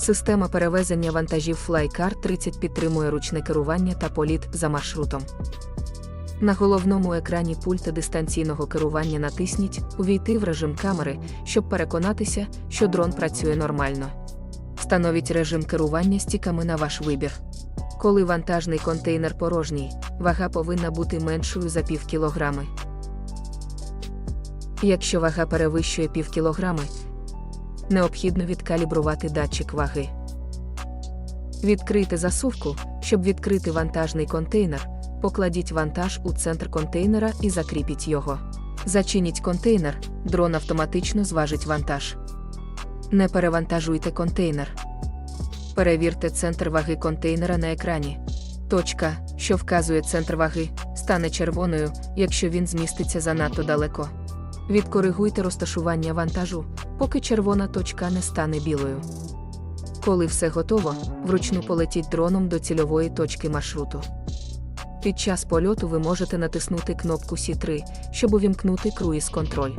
Система перевезення вантажів FlyCar 30 підтримує ручне керування та політ за маршрутом. На головному екрані пульта дистанційного керування натисніть Увійти в режим камери, щоб переконатися, що дрон працює нормально. Встановіть режим керування стіками на ваш вибір. Коли вантажний контейнер порожній, вага повинна бути меншою за пів кілограми. Якщо вага перевищує пів кілограми, необхідно відкалібрувати датчик ваги. Відкрийте засувку, щоб відкрити вантажний контейнер. Покладіть вантаж у центр контейнера і закріпіть його. Зачиніть контейнер, дрон автоматично зважить вантаж. Не перевантажуйте контейнер. Перевірте центр ваги контейнера на екрані. Точка, що вказує центр ваги, стане червоною, якщо він зміститься занадто далеко. Відкоригуйте розташування вантажу, поки червона точка не стане білою. Коли все готово, вручну полетіть дроном до цільової точки маршруту. Під час польоту ви можете натиснути кнопку Сі3, щоб увімкнути круїз-контроль.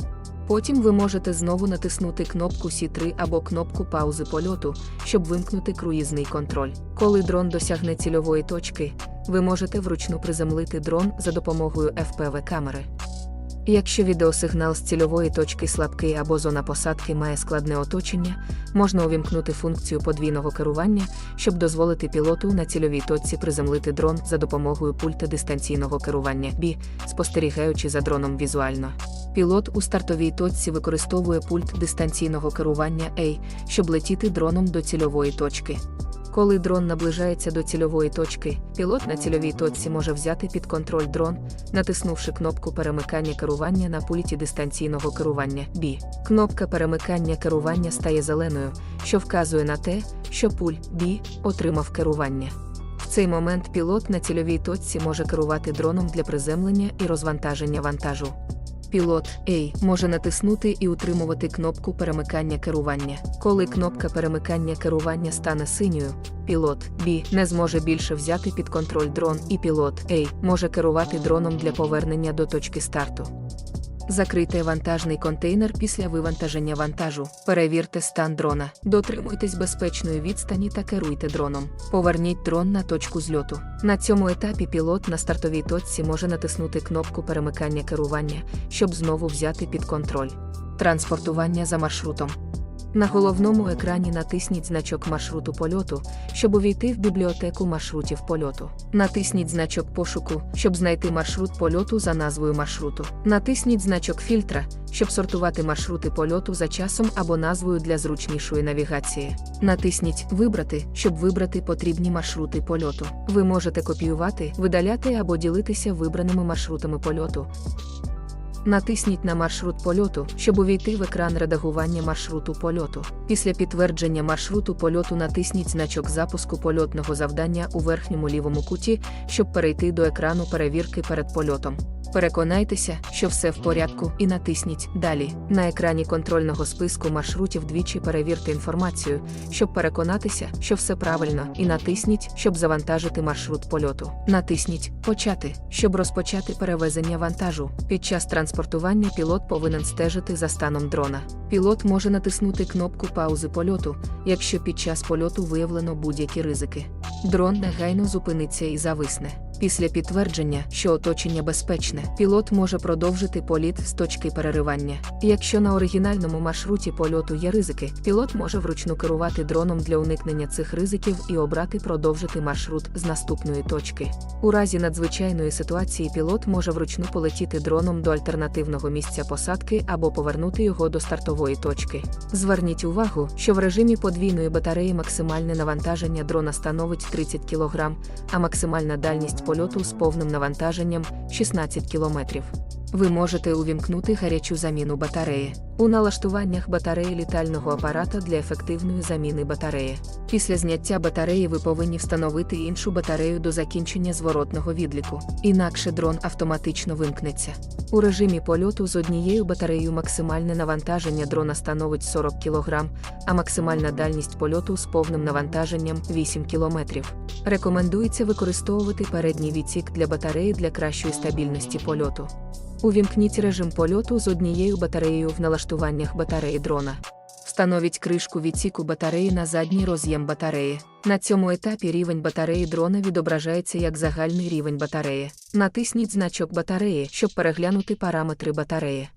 Потім ви можете знову натиснути кнопку Сі3 або кнопку паузи польоту, щоб вимкнути круїзний контроль. Коли дрон досягне цільової точки, ви можете вручну приземлити дрон за допомогою FPV камери. Якщо відеосигнал з цільової точки слабкий або зона посадки має складне оточення, можна увімкнути функцію подвійного керування, щоб дозволити пілоту на цільовій точці приземлити дрон за допомогою пульта дистанційного керування B, спостерігаючи за дроном візуально. Пілот у стартовій точці використовує пульт дистанційного керування A, щоб летіти дроном до цільової точки. Коли дрон наближається до цільової точки, пілот на цільовій точці може взяти під контроль дрон, натиснувши кнопку перемикання керування на пульті дистанційного керування B. Кнопка перемикання керування стає зеленою, що вказує на те, що пуль B отримав керування. В цей момент пілот на цільовій точці може керувати дроном для приземлення і розвантаження вантажу. Пілот A може натиснути і утримувати кнопку перемикання керування. Коли кнопка перемикання керування стане синьою, пілот B не зможе більше взяти під контроль дрон, і пілот A може керувати дроном для повернення до точки старту. Закрийте вантажний контейнер після вивантаження вантажу. Перевірте стан дрона. Дотримуйтесь безпечної відстані та керуйте дроном. Поверніть дрон на точку зльоту. На цьому етапі пілот на стартовій точці може натиснути кнопку перемикання керування, щоб знову взяти під контроль. Транспортування за маршрутом. На головному екрані натисніть значок маршруту польоту, щоб увійти в бібліотеку маршрутів польоту. Натисніть значок пошуку, щоб знайти маршрут польоту за назвою маршруту. Натисніть значок фільтра, щоб сортувати маршрути польоту за часом або назвою для зручнішої навігації. Натисніть Вибрати, щоб вибрати потрібні маршрути польоту. Ви можете копіювати, видаляти або ділитися вибраними маршрутами польоту. Натисніть на маршрут польоту, щоб увійти в екран редагування маршруту польоту. Після підтвердження маршруту польоту натисніть значок запуску польотного завдання у верхньому лівому куті, щоб перейти до екрану перевірки перед польотом. Переконайтеся, що все в порядку, і натисніть Далі. На екрані контрольного списку маршрутів двічі перевірте інформацію, щоб переконатися, що все правильно, і натисніть, щоб завантажити маршрут польоту. Натисніть Почати, щоб розпочати перевезення вантажу. Під час транспортування пілот повинен стежити за станом дрона. Пілот може натиснути кнопку паузи польоту, якщо під час польоту виявлено будь-які ризики. Дрон негайно зупиниться і зависне. Після підтвердження, що оточення безпечне, пілот може продовжити політ з точки переривання. Якщо на оригінальному маршруті польоту є ризики, пілот може вручну керувати дроном для уникнення цих ризиків і обрати продовжити маршрут з наступної точки. У разі надзвичайної ситуації пілот може вручну полетіти дроном до альтернативного місця посадки або повернути його до стартової точки. Зверніть увагу, що в режимі подвійної батареї максимальне навантаження дрона становить 30 кг, а максимальна дальність польоту з повним навантаженням 16 км. Ви можете увімкнути гарячу заміну батареї. У налаштуваннях батареї літального апарата для ефективної заміни батареї. Після зняття батареї ви повинні встановити іншу батарею до закінчення зворотного відліку, інакше дрон автоматично вимкнеться. У режимі польоту з однією батареєю максимальне навантаження дрона становить 40 кг, а максимальна дальність польоту з повним навантаженням 8 км. Рекомендується використовувати передній відсік для батареї для кращої стабільності польоту. Увімкніть режим польоту з однією батареєю в налаштуваннях батареї дрона. Встановіть кришку відсіку батареї на задній роз'єм батареї. На цьому етапі рівень батареї дрона відображається як загальний рівень батареї. Натисніть значок батареї, щоб переглянути параметри батареї.